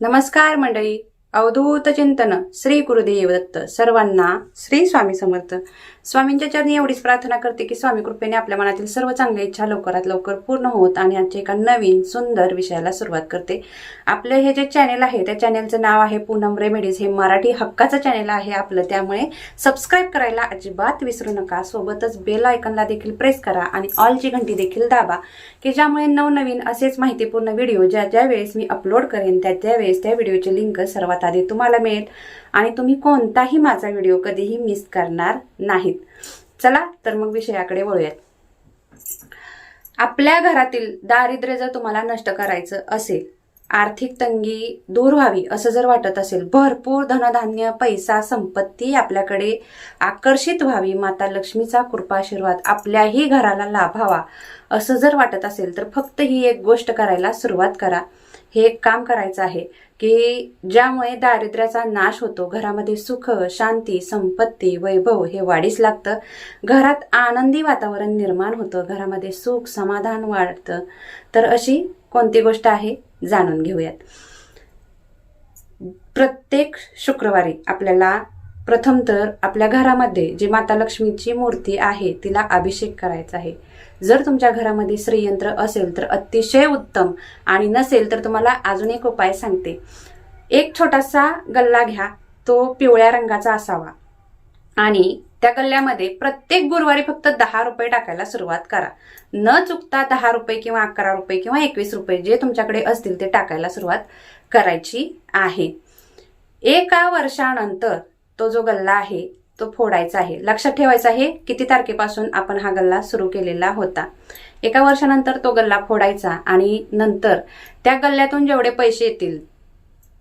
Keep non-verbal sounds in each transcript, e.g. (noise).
नमस्कार मंडळी. अवधूत चिंतन श्री गुरुदेव दत्त. सर्वांना श्री स्वामी समर्थ. स्वामींच्या चरणी एवढीच प्रार्थना करते की स्वामी कृपेने आपल्या मनातील सर्व चांगल्या इच्छा लवकरात लवकर पूर्ण होत आणि आजच्या एका नवीन सुंदर विषयाला सुरुवात करते. आपलं हे जे चॅनेल आहे त्या चॅनेलचं नाव आहे पूनम रेमेडीज. हे मराठी हक्काचं चॅनेल आहे आपलं. त्यामुळे सबस्क्राईब करायला अजिबात विसरू नका. सोबतच बेल आयकनला देखील प्रेस करा आणि ऑलची घंटी देखील दाबा की ज्यामुळे नवनवीन असेच माहितीपूर्ण व्हिडिओ ज्या ज्या वेळेस मी अपलोड करेन त्या त्यावेळेस त्या व्हिडिओची लिंक सर्वात आधी तुम्हाला मिळेल आणि तुम्ही कोणताही माझा व्हिडिओ कधीही मिस करणार नाहीत. चला तर मग विषयाकडे वळूयात. आपल्या घरातील दारिद्र्य जर तुम्हाला नष्ट करायचं असेल आर्थिक तंगी दूर व्हावी असं जर वाटत असेल भरपूर धनधान्य पैसा संपत्ती आपल्याकडे आकर्षित व्हावी माता लक्ष्मीचा कृपाशीर्वाद आपल्याही घराला लाभावा असं जर वाटत असेल तर फक्त ही एक गोष्ट करायला सुरुवात करा. हे एक काम करायचं आहे. की ज्यामुळे दारिद्र्याचा नाश होतो घरामध्ये सुख शांती संपत्ती वैभव हे वाढीस लागतं. घरात आनंदी वातावरण निर्माण होतं घरामध्ये सुख समाधान वाढतं. तर अशी कोणती गोष्ट आहे? जाणून घेऊयात. प्रत्येक शुक्रवारी आपल्याला प्रथम तर आपल्या घरामध्ये जी माता लक्ष्मीची मूर्ती आहे तिला अभिषेक करायचा आहे. जर तुमच्या घरामध्ये श्रीयंत्र असेल तर अतिशय उत्तम. आणि नसेल तर तुम्हाला अजून एक उपाय सांगते. एक छोटासा गल्ला घ्या. तो पिवळ्या रंगाचा असावा. आणि त्या गल्ल्यामध्ये प्रत्येक गुरुवारी फक्त दहा रुपये टाकायला सुरुवात करा. न चुकता दहा रुपये किंवा अकरा रुपये किंवा एकवीस रुपये जे तुमच्याकडे असतील ते टाकायला सुरुवात करायची आहे. एका वर्षानंतर तो जो गल्ला आहे तो फोडायचा आहे. लक्षात ठेवायचा आहे किती तारखेपासून आपण हा गल्ला सुरू केलेला होता? एका वर्षानंतर तो गल्ला फोडायचा आणि नंतर त्या गल्ल्यातून जेवढे पैसे येतील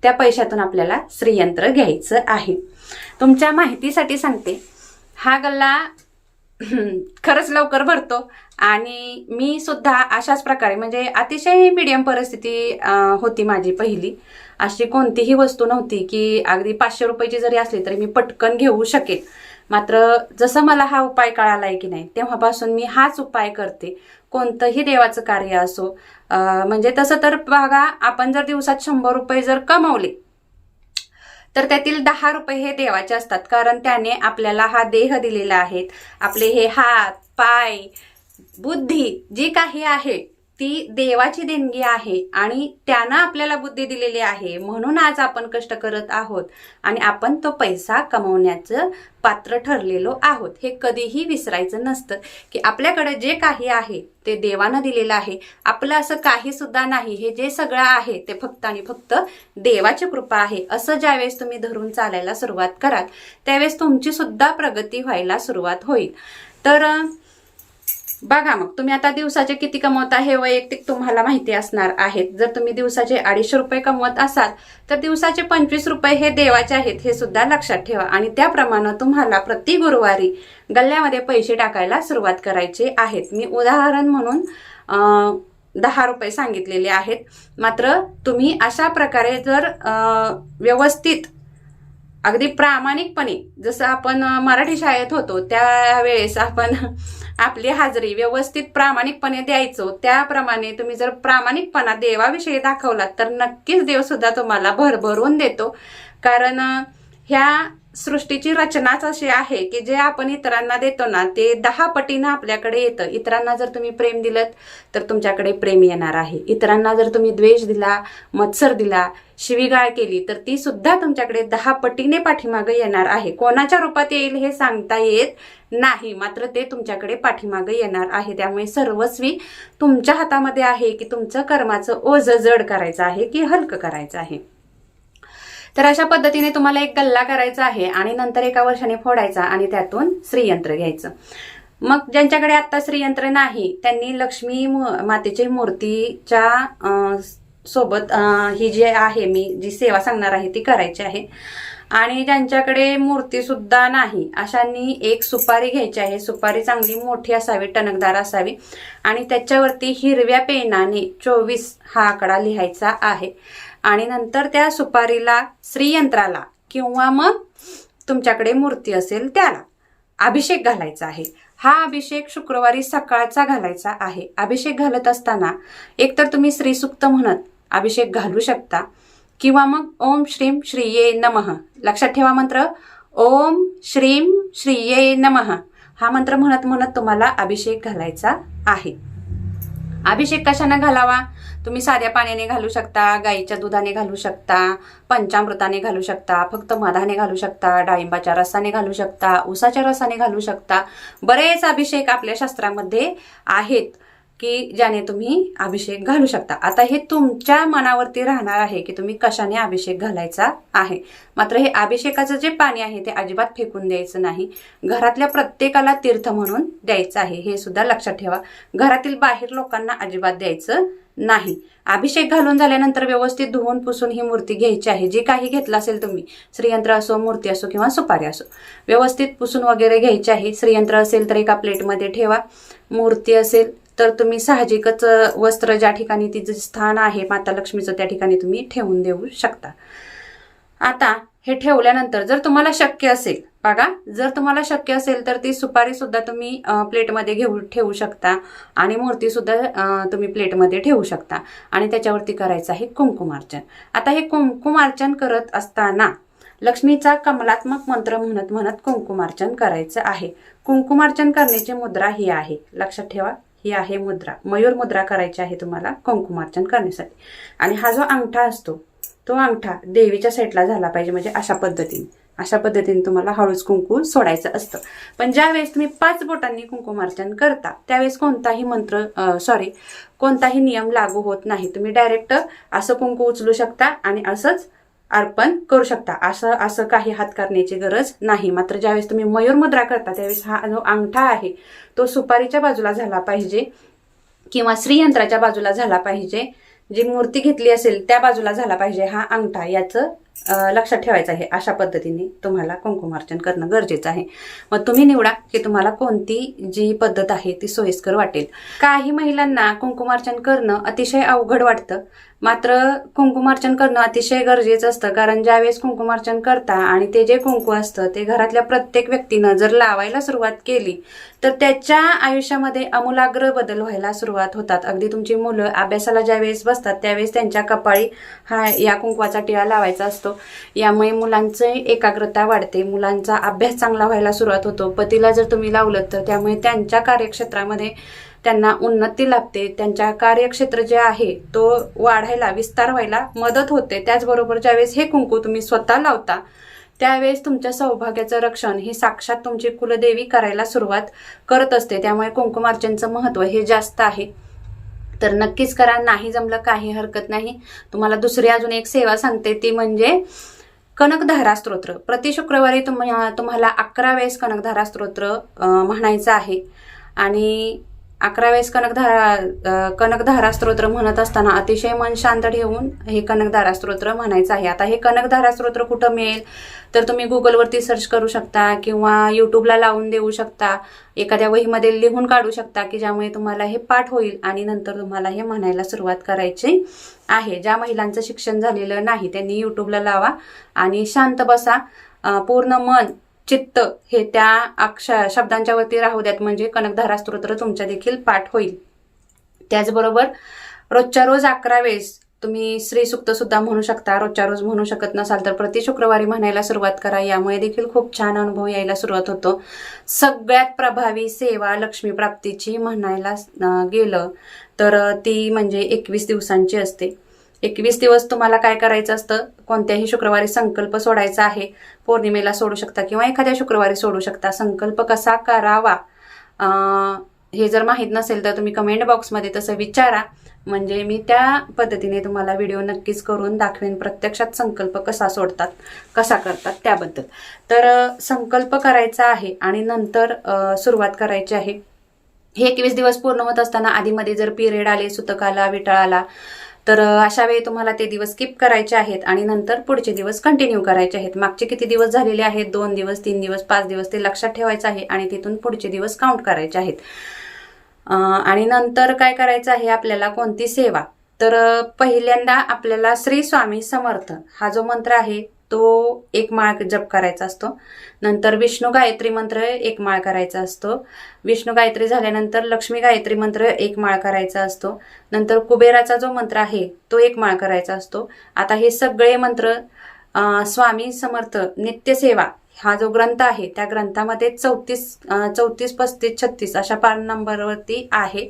त्या पैशातून आपल्याला श्रीयंत्र घ्यायचं आहे. तुमच्या माहितीसाठी सांगते हा गल्ला (clears throat) खरंच लवकर भरतो आणि मी सुद्धा अशाच प्रकारे म्हणजे अतिशय मीडियम परिस्थिती होती माझी पहिली. अशी कोणतीही वस्तू नव्हती की अगदी पाचशे रुपयाची जरी असली तरी मी पटकन घेऊ शकेन. मात्र जसं मला हा उपाय कळाला आहे की नाही तेव्हापासून मी हाच उपाय करते. कोणतंही देवाचं कार्य असो म्हणजे तसं तर बघा आपण जर दिवसात शंभर रुपये जर कमवले तर त्यातील दहा रुपये हे देवाचे असतात. कारण त्याने आपल्याला हा देह दिलेला आहे. आपले हे हात पाय बुद्धी जी काही आहे ती देवाची देणगी आहे आणि त्यानं आपल्याला बुद्धी दिलेली आहे. म्हणून आज आपण कष्ट करत आहोत आणि आपण तो पैसा कमवण्याचं पात्र ठरलेलो आहोत. हे कधीही विसरायचं नसतं की आपल्याकडे जे काही आहे ते देवानं दिलेलं आहे. आपलं असं काही सुद्धा नाही. हे जे सगळं आहे ते फक्त आणि फक्त देवाची कृपा आहे. असं ज्यावेळेस तुम्ही धरून चालायला सुरुवात कराल त्यावेळेस तुमची सुद्धा प्रगती व्हायला सुरुवात होईल. तर बघा मग तुम्ही आता दिवसाचे किती कमवता हे वैयक्तिक तुम्हाला माहिती असणार आहेत. जर तुम्ही दिवसाचे अडीचशे रुपये कमवत असाल तर दिवसाचे पंचवीस रुपये हे देवाचे आहेत हे सुद्धा लक्षात ठेवा. आणि त्याप्रमाणे तुम्हाला प्रति गुरुवारी गल्ल्यामध्ये पैसे टाकायला सुरुवात करायचे आहेत. मी उदाहरण म्हणून दहा रुपये सांगितलेले आहेत. मात्र तुम्ही अशा प्रकारे जर व्यवस्थित अगदी प्रामाणिकपणे जसं आपण मराठी शाळेत होतो त्यावेळेस आपण आपली हाजरी व्यवस्थित प्रामाणिकपणे द्यायचो. त्याप्रमाणे तुम्ही जर प्रामाणिकपणा देवाविषयी दाखवलात तर नक्कीच देव सुद्धा तुम्हाला भरभरून देतो. कारण ह्या सृष्टीची रचनाच अशी आहे की जे आपण इतरांना देतो ना ते दहा पटीनं आपल्याकडे येतं. इतरांना जर तुम्ही प्रेम दिलं तर तुमच्याकडे प्रेम येणार आहे. इतरांना जर तुम्ही द्वेष दिला मत्सर दिला शिवीगाळ केली तर ती सुद्धा तुमच्याकडे दहा पटीने पाठीमागे येणार आहे. कोणाच्या रूपात येईल हे सांगता येत नाही मात्र ते तुमच्याकडे पाठीमागे येणार आहे. त्यामुळे सर्वस्वी तुमच्या हातामध्ये आहे की तुमचं कर्माचं ओझ जड करायचं आहे की हलकं करायचं आहे. तर अशा पद्धतीने तुम्हाला एक गल्ला करायचा आहे आणि नंतर एका वर्षाने फोडायचा आणि त्यातून श्रीयंत्र घ्यायचं. मग ज्यांच्याकडे आता श्रीयंत्र नाही त्यांनी लक्ष्मी मातेची मूर्तीच्या सोबत ही जी आहे मी जी सेवा सांगणार आहे ती करायची आहे. आणि ज्यांच्याकडे मूर्ती सुद्धा नाही अशांनी एक सुपारी घ्यायची आहे. सुपारी चांगली मोठी असावी टणकदार असावी. आणि त्याच्यावरती हिरव्या पेनाने चोवीस हा आकडा लिहायचा आहे. आणि नंतर त्या सुपारीला श्रीयंत्राला किंवा मग तुमच्याकडे मूर्ती असेल त्याला अभिषेक घालायचा आहे. हा अभिषेक शुक्रवारी सकाळचा घालायचा आहे. अभिषेक घालत असताना एकतर तुम्ही श्रीसुक्त म्हणत अभिषेक घालू शकता. किंवा मग ओम श्रीम श्रीये नमः. लक्षात ठेवा मंत्र. ओम श्रीम श्रीये नमः. हा मंत्र म्हणत म्हणत तुम्हाला अभिषेक घालायचा आहे. अभिषेक कशानं घालावा? तुम्ही साध्या पाण्याने घालू शकता गाईच्या दुधाने घालू शकता पंचामृताने घालू शकता फक्त मधाने घालू शकता डाळिंबाच्या रसाने घालू शकता उसाच्या रसाने घालू शकता. बरेच अभिषेक आपल्या शास्त्रामध्ये आहेत. की ज्याने तुम्ही अभिषेक घालू शकता. आता हे तुमच्या मनावरती राहणार आहे की तुम्ही कशाने अभिषेक घालायचा आहे. मात्र हे अभिषेकाचं जे पाणी आहे ते अजिबात फेकून द्यायचं नाही. घरातल्या प्रत्येकाला तीर्थ म्हणून द्यायचं आहे हे सुद्धा लक्षात ठेवा. घरातील बाहेर लोकांना अजिबात द्यायचं नाही. अभिषेक घालून झाल्यानंतर व्यवस्थित धुवून पुसून ही मूर्ती घ्यायची आहे. जे काही घेतलं असेल तुम्ही श्रीयंत्र असो मूर्ती असो किंवा सुपारी असो व्यवस्थित पुसून वगैरे घ्यायची आहे. श्रीयंत्र असेल तर एका प्लेटमध्ये ठेवा. मूर्ती असेल तर तुम्ही साहजिकच वस्त्र ज्या ठिकाणी तिचं स्थान आहे माता लक्ष्मीचं त्या ठिकाणी तुम्ही ठेवून देऊ शकता. आता हे ठेवल्यानंतर जर तुम्हाला शक्य असेल बघा जर तुम्हाला शक्य असेल तर ती सुपारी सुद्धा तुम्ही प्लेटमध्ये घेऊ ठेवू शकता आणि मूर्ती सुद्धा तुम्ही प्लेटमध्ये ठेवू शकता आणि त्याच्यावरती करायचं आहे कुंकुमार्चन. आता हे कुंकुमार्चन करत असताना लक्ष्मीचा कमलात्मक मंत्र म्हणत म्हणत कुंकुमार्चन करायचं आहे. कुंकुमार्चन करण्याची मुद्रा ही आहे. लक्षात ठेवा. ही आहे मुद्रा. मयूर मुद्रा करायची आहे तुम्हाला कुंकुमार्चन करण्यासाठी. आणि हा जो अंगठा असतो तो अंगठा देवीच्या सेटला झाला पाहिजे. म्हणजे अशा पद्धतीने. अशा पद्धतीने तुम्हाला हळूच कुंकू सोडायचं असतं. पण ज्यावेळेस तुम्ही पाच बोटांनी कुंकुमार्चन करता त्यावेळेस कोणताही मंत्र सॉरी कोणताही नियम लागू होत नाही. तुम्ही डायरेक्ट असं कुंकू उचलू शकता आणि असंच अर्पण करू शकता. असं असं काही हात करण्याची गरज नाही. मात्र ज्यावेळेस तुम्ही मयूर मुद्रा करता त्यावेळेस हा जो अंगठा आहे तो सुपारीच्या बाजूला झाला पाहिजे किंवा श्रीयंत्राच्या बाजूला झाला पाहिजे. जी मूर्ती घेतली असेल त्या बाजूला झाला पाहिजे हा अंगठा. याचं लक्षात ठेवायचं आहे. अशा पद्धतीने तुम्हाला कुंकुमार्चन करणं गरजेचं आहे. मग तुम्ही निवडा की तुम्हाला कोणती जी पद्धत आहे ती सोयीस्कर वाटेल. काही महिलांना कुंकुमार्चन करणं अतिशय अवघड वाटतं. मात्र कुंकुमार्चन करणं अतिशय गरजेचं असतं कारण ज्यावेळेस कुंकुमार्चन करता आणि ते जे कुंकू असतं ते घरातल्या प्रत्येक व्यक्तीनं जर लावायला सुरुवात केली तर त्याच्या आयुष्यामध्ये आमूलाग्र बदल व्हायला सुरुवात होतात. अगदी तुमची मुलं अभ्यासाला ज्यावेळेस बसतात त्यावेळेस त्यांच्या कपाळी हा या कुंकवाचा टिळा लावायचा असतो. यामुळे मुलांची एकाग्रता वाढते मुलांचा अभ्यास चांगला व्हायला सुरुवात होतो. पतीला जर तुम्ही लावलं तर त्यामुळे त्यांच्या कार्यक्षेत्रामध्ये त्यांना उन्नती लाभते त्यांच्या कार्यक्षेत्र जे आहे तो वाढायला विस्तार व्हायला मदत होते. त्याचबरोबर ज्यावेळेस हे कुंकू तुम्ही स्वतः लावता त्यावेळेस तुमच्या सौभाग्याचं रक्षण हे साक्षात तुमची कुलदेवी करायला सुरुवात करत असते. त्यामुळे कुंकुमार्चनचं महत्त्व हे जास्त आहे. तर नक्कीच करा नाही जमलं काही हरकत नाही. तुम्हाला दुसरी अजून एक सेवा सांगते ती म्हणजे कनकधारा स्तोत्र. प्रति शुक्रवारी तुम तुम्हाला अकरा वेळेस कनकधारा स्तोत्र म्हणायचं आहे. आणि अकरा वेळेस कनकधारा कनकधारा स्तोत्र म्हणत असताना अतिशय मन शांत ठेवून हे कनकधारा स्तोत्र म्हणायचं आहे. आता हे कनकधारा स्तोत्र कुठं मिळेल? तर तुम्ही गुगलवरती सर्च करू शकता किंवा यूट्यूबला लावून देऊ शकता. एखाद्या वहीमध्ये लिहून काढू शकता की ज्यामुळे तुम्हाला हे पाठ होईल आणि नंतर तुम्हाला हे म्हणायला सुरुवात करायची आहे. ज्या महिलांचं शिक्षण झालेलं नाही त्यांनी यूट्यूबला लावा आणि शांत बसा. पूर्ण मन चित्त हे त्या अक्षर शब्दांच्या वरती राहू द्यात. म्हणजे कनकधारा स्तोत्र तुमच्या देखील पाठ होईल. त्याचबरोबर रोजच्या रोज अकरा वेळेस तुम्ही श्री सुक्त सुद्धा म्हणू शकता. रोजच्या रोज म्हणू शकत नसाल तर प्रति शुक्रवारी म्हणायला सुरुवात करा. यामुळे देखील खूप छान अनुभव यायला सुरुवात होतो. सगळ्यात प्रभावी सेवा लक्ष्मी प्राप्तीची म्हणायला गेलं तर ती म्हणजे एकवीस दिवसांची असते. एकवीस दिवस तुम्हाला काय करायचं असतं? कोणत्याही शुक्रवारी संकल्प सोडायचा आहे. पौर्णिमेला सोडू शकता किंवा एखाद्या शुक्रवारी सोडू शकता. संकल्प कसा करावा? हे जर माहीत नसेल तर तुम्ही कमेंट बॉक्समध्ये तसं विचारा. म्हणजे मी त्या पद्धतीने तुम्हाला व्हिडिओ नक्कीच करून दाखवेन प्रत्यक्षात संकल्प कसा सोडतात कसा करतात त्याबद्दल. तर संकल्प करायचा आहे आणि नंतर सुरुवात करायची आहे. हे एकवीस दिवस पूर्ण होत असताना आधीमध्ये जर पिरियड आले सुतक आला विटाळ आला तर अशा वेळी तुम्हाला ते दिवस स्किप करायचे आहेत आणि नंतर पुढचे दिवस कंटिन्यू करायचे आहेत. मागचे किती दिवस झालेले आहेत? दोन दिवस तीन दिवस पाच दिवस ते लक्षात ठेवायचं आहे आणि तिथून पुढचे दिवस काउंट करायचे आहेत. आणि नंतर काय करायचं आहे? आपल्याला कोणती सेवा? तर पहिल्यांदा आपल्याला श्री स्वामी समर्थ हा जो मंत्र आहे तो एक माळ जप करायचा असतो. नंतर विष्णू गायत्री मंत्र एक माळ करायचा असतो. विष्णू गायत्री झाल्यानंतर लक्ष्मी गायत्री मंत्र एक माळ करायचा असतो. नंतर कुबेराचा जो मंत्र आहे तो एक माळ करायचा असतो. आता हे सगळे मंत्र स्वामी समर्थ नित्यसेवा हा जो ग्रंथ आहे त्या ग्रंथामध्ये चौतीस चौतीस पस्तीस छत्तीस अशा पान नंबरवरती आहे.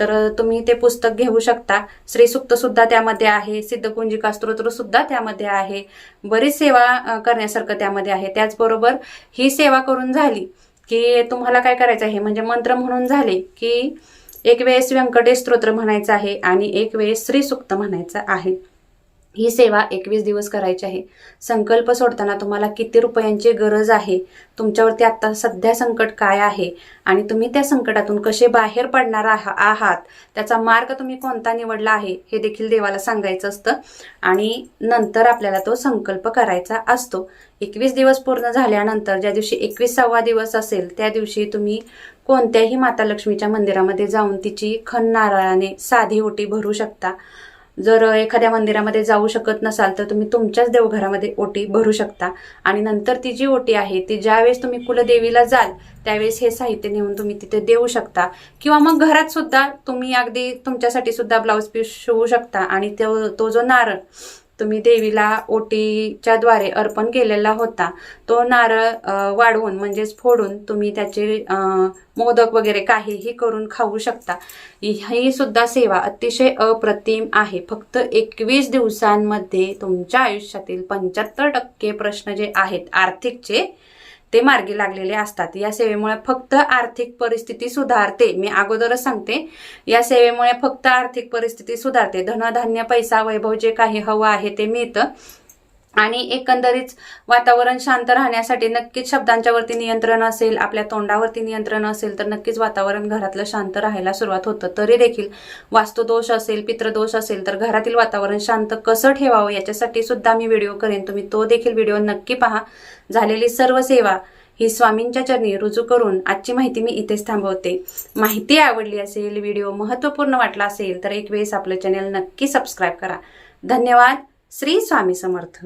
तर तुम्ही ते पुस्तक घेऊ शकता. श्रीसुक्त सुद्धा त्यामध्ये आहे सिद्धकुंजिका स्तोत्र सुद्धा त्यामध्ये आहे. बरीच सेवा करण्यासारखं त्यामध्ये आहे. त्याचबरोबर ही सेवा करून झाली की तुम्हाला काय करायचं आहे? म्हणजे मंत्र म्हणून झाले की एक वेळेस व्यंकटेश स्तोत्र म्हणायचं आहे आणि एक वेळेस श्रीसुक्त म्हणायचं आहे. ही सेवा एकवीस दिवस करायची आहे. संकल्प सोडताना तुम्हाला किती रुपयांची गरज आहे? तुमच्यावरती आता सध्या संकट काय आहे? आणि तुम्ही त्या संकटातून कसे बाहेर पडणार आहा- आहात? त्याचा मार्ग तुम्ही कोणता निवडला आहे? हे देखील देवाला सांगायचं असतं. आणि नंतर आपल्याला तो संकल्प करायचा असतो. एकवीस दिवस पूर्ण झाल्यानंतर ज्या दिवशी एकवीसावा दिवस असेल त्या दिवशी तुम्ही कोणत्याही माता लक्ष्मीच्या मंदिरामध्ये जाऊन तिची खन नारळाने साधी ओटी भरू शकता. जर एखाद्या मंदिरामध्ये जाऊ शकत नसाल तर तुम्ही तुमच्याच देवघरामध्ये ओटी भरू शकता. आणि नंतर ती जी ओटी आहे ती ज्यावेळेस तुम्ही कुलदेवीला जाल त्यावेळेस हे साहित्य नेऊन तुम्ही तिथे देऊ शकता. किंवा मग घरात सुद्धा तुम्ही अगदी तुमच्यासाठी सुद्धा ब्लाऊज पीस शिवू शकता. आणि तो तो जो नारळ तुम्ही देवीला ओटीच्या द्वारे अर्पण केलेला होता. तो नारळ वाढवून म्हणजेच फोडून तुम्ही त्याचे मोदक वगैरे काहीही करून खाऊ शकता. ही सुद्धा सेवा अतिशय अप्रतिम आहे. फक्त एकवीस दिवसांमध्ये तुमच्या आयुष्यातील पंच्याहत्तर टक्के प्रश्न जे आहेत आर्थिकचे ते मार्गी लागलेले असतात. या सेवेमुळे फक्त आर्थिक परिस्थिती सुधारते. मी अगोदरच सांगते. या सेवेमुळे फक्त आर्थिक परिस्थिती सुधारते. धनधान्य पैसा वैभव जे काही हवं आहे ते मिळतं. आणि एकंदरीत वातावरण शांत राहण्यासाठी नक्कीच शब्दांच्यावरती नियंत्रण असेल आपल्या तोंडावरती नियंत्रण असेल तर नक्कीच वातावरण घरातलं शांत राहायला सुरुवात होतं. तरी देखील वास्तुदोष असेल पित्रदोष असेल तर घरातील वातावरण शांत कसं ठेवावं याच्यासाठी सुद्धा मी व्हिडिओ करेन. तुम्ही तो देखील व्हिडिओ नक्की पहा. झालेली सर्व सेवा ही स्वामींच्या चरणी रुजू करून आजची माहिती मी इथेच थांबवते. माहिती आवडली असेल व्हिडिओ महत्त्वपूर्ण वाटला असेल तर एक वेळेस आपलं चॅनेल नक्की सबस्क्राईब करा. धन्यवाद. श्री स्वामी समर्थ.